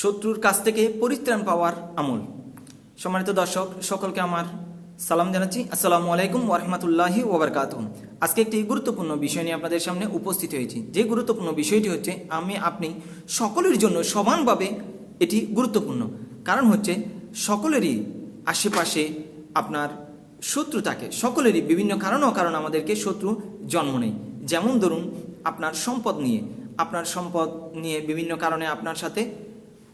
শত্রুর কাছ থেকে পরিত্রাণ পাওয়ার আমল। সম্মানিত দর্শক, সকলকে আমার সালাম জানাচ্ছি। আসসালামু আলাইকুম ওরহমতুল্লাহি ওবরকাত আজকে একটি গুরুত্বপূর্ণ বিষয় নিয়ে আপনাদের সামনে উপস্থিত হয়েছি। যে গুরুত্বপূর্ণ বিষয়টি হচ্ছে, আমি আপনি সকলের জন্য সমানভাবে এটি গুরুত্বপূর্ণ। কারণ হচ্ছে, সকলেরই আশেপাশে আপনার শত্রু থাকে। সকলেরই বিভিন্ন কারণ কারণ আমাদেরকে শত্রু জন্ম নেই যেমন ধরুন, আপনার সম্পদ নিয়ে। আপনার সম্পদ নিয়ে বিভিন্ন কারণে আপনার সাথে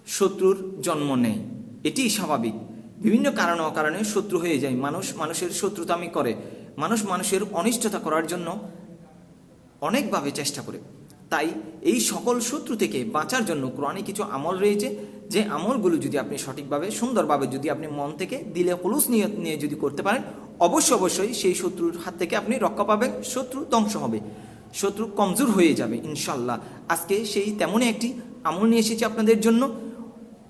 শত্রুর জন্ম নেয় এটি স্বাভাবিক। বিভিন্ন কারণ অকারণে শত্রু হয়ে যায়। মানুষ মানুষের শত্রুতামি করে। মানুষ মানুষের অনিষ্টতা করার জন্য অনেকভাবে চেষ্টা করে। তাই এই সকল শত্রু থেকে বাঁচার জন্য কোরআনে কিছু আমল রয়েছে। যে আমলগুলো যদি আপনি সঠিকভাবে, সুন্দরভাবে যদি আপনি মন থেকে দিলে হলুস নিয়ে নিয়ে যদি করতে পারেন অবশ্য অবশ্যই সেই শত্রুর হাত থেকে আপনি রক্ষা পাবেন। শত্রু ধ্বংস হবে। শত্রু কমজোর হয়ে যাবে, ইনশাল্লাহ। আজকে সেই তেমনই একটি আমল নিয়ে এসেছি আপনাদের জন্য।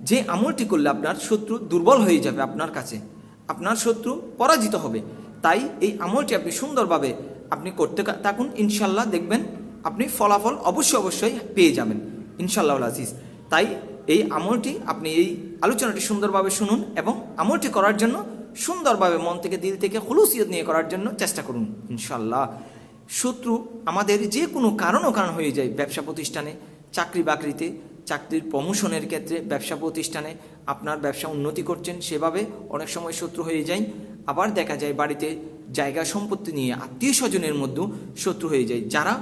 যে আমলটি করলে আপনার শত্রু দুর্বল হয়ে যাবে আপনার কাছে, আপনার শত্রু পরাজিত হবে। তাই এই আমলটি আপনি সুন্দরভাবে আপনি করতে থাকুন, ইনশাল্লাহ দেখবেন আপনি ফলাফল অবশ্যই অবশ্যই পেয়ে যাবেন ইনশাল্লাহ আজিজ। তাই এই আমলটি আপনি এই আলোচনাটি সুন্দরভাবে শুনুন এবং আমলটি করার জন্য সুন্দরভাবে মন থেকে, দিল থেকে হলুসিয়ত নিয়ে করার জন্য চেষ্টা করুন, ইনশাল্লাহ। শত্রু আমাদের যে কোনো কারণ ও কারণ হয়ে যায় ব্যবসা প্রতিষ্ঠানে, চাকরি বাকরিতে চাকরির প্রমোশনের ক্ষেত্রে ব্যবসা প্রতিষ্ঠানে আপনার ব্যবসা উন্নতি করছেন, সেভাবে অনেক সময় শত্রু হয়ে যায় আবার দেখা যায় বাড়িতে জায়গা সম্পত্তি নিয়ে আত্মীয় স্বজনের মধ্যেও শত্রু হয়ে যায়, যারা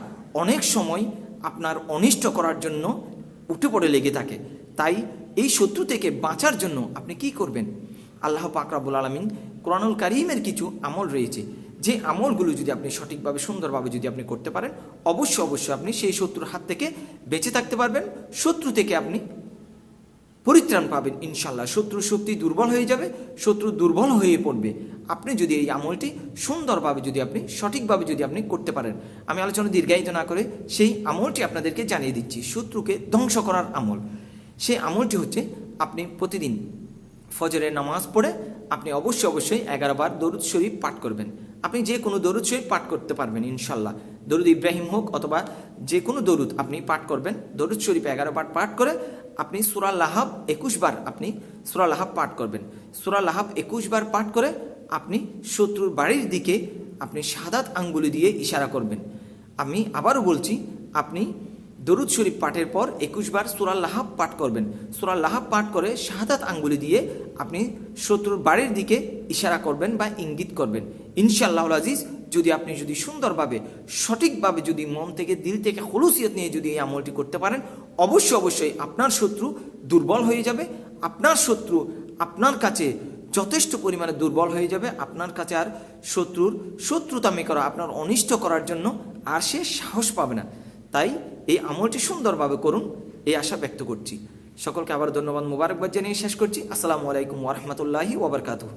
অনেক সময় আপনার অনিষ্ট করার জন্য উঠে পড়ে লেগে থাকে। তাই এই শত্রু থেকে বাঁচার জন্য আপনি কি করবেন? আল্লাহ পাকরাবুল আলমিন কোরআনুল কারিমের কিছু আমল রয়েছে। যে আমলগুলো যদি আপনি সঠিকভাবে, সুন্দরভাবে যদি আপনি করতে পারেন, অবশ্যই অবশ্যই আপনি সেই শত্রুর হাত থেকে বেঁচে থাকতে পারবেন। শত্রু থেকে আপনি পরিত্রাণ পাবেন ইনশাল্লাহ শত্রু শক্তি দুর্বল হয়ে যাবে, শত্রু দুর্বল হয়ে পড়বে। আপনি যদি এই আমলটি সুন্দরভাবে যদি আপনি, সঠিকভাবে যদি আপনি করতে পারেন, আমি আলোচনা দীর্ঘায়িত না করে সেই আমলটি আপনাদেরকে জানিয়ে দিচ্ছি। শত্রুকে ধ্বংস করার আমল। সেই আমলটি হচ্ছে, আপনি প্রতিদিন ফজরের নামাজ পড়ে, আপনি অবশ্যই অবশ্যই এগারো বার দরুদ শরীফ পাঠ করবেন। আপনি যে কোনো দরুদ শরীফ পাঠ করতে পারবেন ইনশাল্লাহ দরুদ ইব্রাহিম হোক অথবা যে কোনো দরুদ আপনি পাঠ করবেন, দরুদ শরীফ এগারো বার পাঠ করে আপনি সুরা লাহাব একুশ বার আপনি সুরা লাহাব পাঠ করবেন। সুরা লাহাব একুশ বার পাঠ করে আপনি শত্রুর বাড়ির দিকে আপনি সাদাত আঙ্গুলি দিয়ে ইশারা করবেন। আমি আবারও বলছি, আপনি দরুদ শরীফ পাঠের পর একুশ বার সুরাল লাহাব পাঠ করবেন। সুরাল লাহাব পাঠ করে শাহাদাত আঙ্গুলি দিয়ে আপনি শত্রুর বাড়ির দিকে ইশারা করবেন বা ইঙ্গিত করবেন। ইনশাআল্লাহ আজিজ, যদি আপনি যদি সুন্দরভাবে, সঠিকভাবে যদি মন থেকে, দিল থেকে হলুসিয়ত নিয়ে যদি এই আমলটি করতে পারেন, অবশ্যই অবশ্যই আপনার শত্রু দুর্বল হয়ে যাবে। আপনার শত্রু আপনার কাছে যথেষ্ট পরিমাণে দুর্বল হয়ে যাবে। আপনার কাছে আর শত্রুর শত্রুতামি করা, আপনার অনিষ্ট করার জন্য আর সে সাহস পাবে না। তাই এই আমলটি সুন্দরভাবে করুন, এই আশা ব্যক্ত করছি। সকলকে আবার ধন্যবাদ মুবারকবাদ জানিয়ে শেষ করছি। আসসালামু আলাইকুম ওরহমতুল্লাহি ওবরকাতুহ